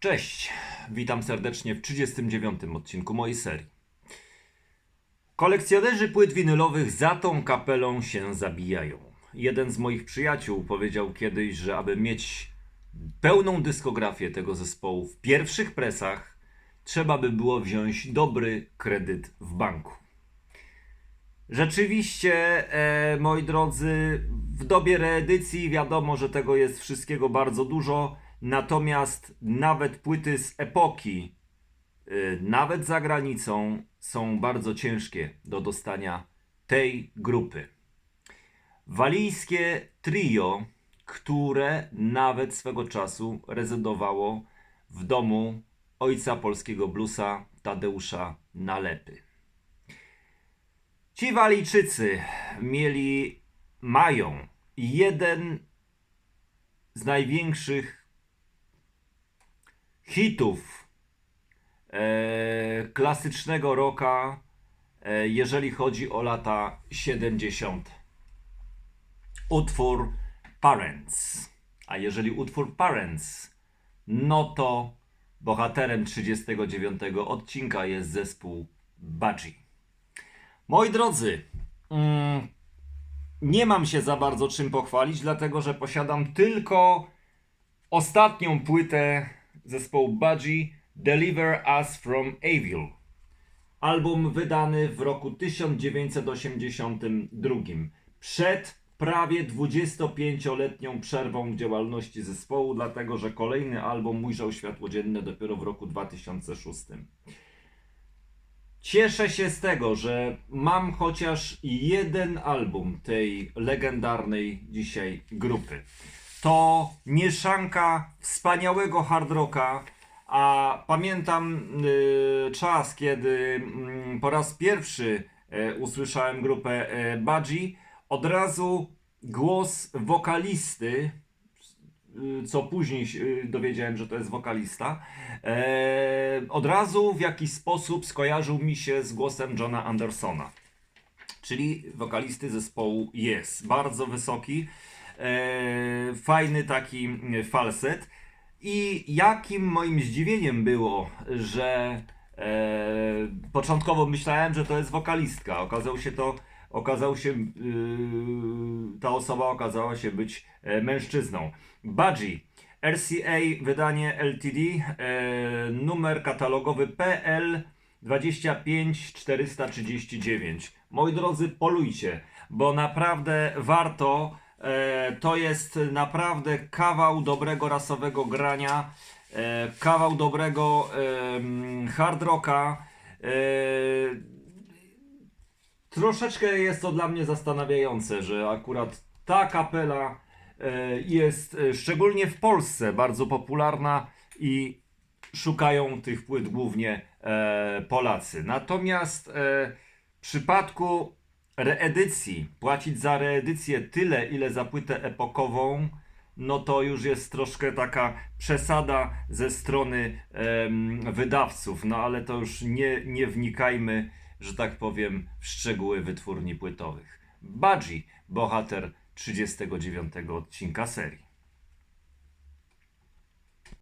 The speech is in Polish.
Cześć, witam serdecznie w 39. odcinku mojej serii. Kolekcjonerzy płyt winylowych za tą kapelą się zabijają. Jeden z moich przyjaciół powiedział kiedyś, że aby mieć pełną dyskografię tego zespołu w pierwszych presach, trzeba by było wziąć dobry kredyt w banku. Rzeczywiście, e, moi drodzy, w dobie reedycji wiadomo, że tego jest wszystkiego bardzo dużo, natomiast nawet płyty z epoki, e, nawet za granicą, są bardzo ciężkie do dostania tej grupy. Walijskie trio, które nawet swego czasu rezydowało w domu ojca polskiego bluesa Tadeusza Nalepy. Ci Walijczycy mieli, mają jeden z największych hitów e, klasycznego rocka, e, jeżeli chodzi o lata 70. Utwór Parents. A jeżeli utwór Parents, no to bohaterem 39 odcinka jest zespół Budgie. Moi drodzy, mm, nie mam się za bardzo czym pochwalić, dlatego że posiadam tylko ostatnią płytę zespołu Budgie Deliver Us from Evil. Album wydany w roku 1982. Przed prawie 25-letnią przerwą w działalności zespołu, dlatego że kolejny album ujrzał światło dzienne dopiero w roku 2006. Cieszę się z tego, że mam chociaż jeden album tej legendarnej dzisiaj grupy. To mieszanka wspaniałego hard rocka, a pamiętam y, czas, kiedy mm, po raz pierwszy e, usłyszałem grupę e, Budgie, od razu głos wokalisty, y, co później y, dowiedziałem, że to jest wokalista, e, od razu w jakiś sposób skojarzył mi się z głosem Johna Andersona, czyli wokalisty zespołu Yes. Bardzo wysoki, e, fajny taki mm, falset. I jakim moim zdziwieniem było, że e, początkowo myślałem, że to jest wokalistka. Okazał się to, okazał się, yy, ta osoba okazała się być e, mężczyzną. Budgie, RCA wydanie LTD, e, numer katalogowy PL 25439. Moi drodzy, polujcie, bo naprawdę warto. E, to jest naprawdę kawał dobrego rasowego grania, kawał dobrego hard rocka. Troszeczkę jest to dla mnie zastanawiające, że akurat ta kapela e, jest e, szczególnie w Polsce bardzo popularna i szukają tych płyt głównie e, Polacy. Natomiast w przypadku reedycji, płacić za reedycję tyle, ile za płytę epokową, no to już jest troszkę taka przesada ze strony wydawców. No ale to już nie, nie wnikajmy, że tak powiem, w szczegóły wytwórni płytowych. Budgie, bohater 39 odcinka serii.